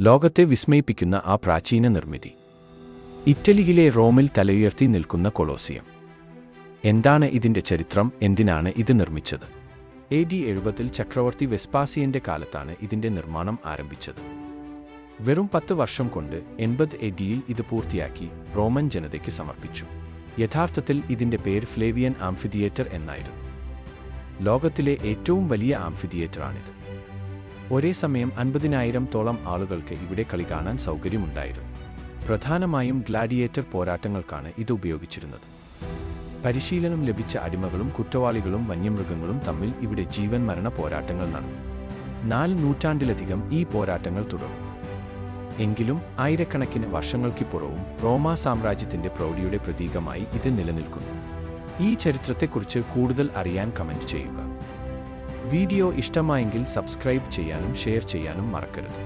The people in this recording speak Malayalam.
ലോകത്തെ വിസ്മയിപ്പിക്കുന്ന ആ പ്രാചീന നിർമ്മിതി. ഇറ്റലിയിലെ റോമിൽ തലയുയർത്തി നിൽക്കുന്ന കൊളോസിയം. എന്താണ് ഇതിന്റെ ചരിത്രം? എന്തിനാണ് ഇത് നിർമ്മിച്ചത്? എ ഡി എഴുപതിൽ ചക്രവർത്തി വെസ്പാസിയന്റെ കാലത്താണ് ഇതിന്റെ നിർമ്മാണം ആരംഭിച്ചത്. വെറും പത്ത് വർഷം കൊണ്ട് എൺപത് എ ഡിയിൽ ഇത് പൂർത്തിയാക്കി റോമൻ ജനതയ്ക്ക് സമർപ്പിച്ചു. യഥാർത്ഥത്തിൽ ഇതിന്റെ പേര് ഫ്ലേവിയൻ ആംഫിതിയേറ്റർ എന്നായിരുന്നു. ലോകത്തിലെ ഏറ്റവും വലിയ ആംഫിതിയേറ്ററാണിത് ഒരേ സമയം അൻപതിനായിരം തോളം ആളുകൾക്ക് ഇവിടെ കളി കാണാൻ സൗകര്യമുണ്ടായിരുന്നു. പ്രധാനമായും ഗ്ലാഡിയേറ്റർ പോരാട്ടങ്ങൾക്കാണ് ഇത് ഉപയോഗിച്ചിരുന്നത്. പരിശീലനം ലഭിച്ച അടിമകളും കുറ്റവാളികളും വന്യമൃഗങ്ങളും തമ്മിൽ ഇവിടെ ജീവൻ മരണ പോരാട്ടങ്ങൾ നടന്നു. നാല് നൂറ്റാണ്ടിലധികം ഈ പോരാട്ടങ്ങൾ തുടർന്നു. എങ്കിലും ആയിരക്കണക്കിന് വർഷങ്ങൾക്കിപ്പുറവും റോമാ സാമ്രാജ്യത്തിന്റെ പ്രൗഢിയുടെ പ്രതീകമായി ഇത് നിലനിൽക്കുന്നു. ഈ ചരിത്രത്തെക്കുറിച്ച് കൂടുതൽ അറിയാൻ കമന്റ് ചെയ്യുക. വീഡിയോ ഇഷ്ടമായെങ്കിൽ സബ്സ്ക്രൈബ് ചെയ്യാനും ഷെയർ ചെയ്യാനും മറക്കരുത്.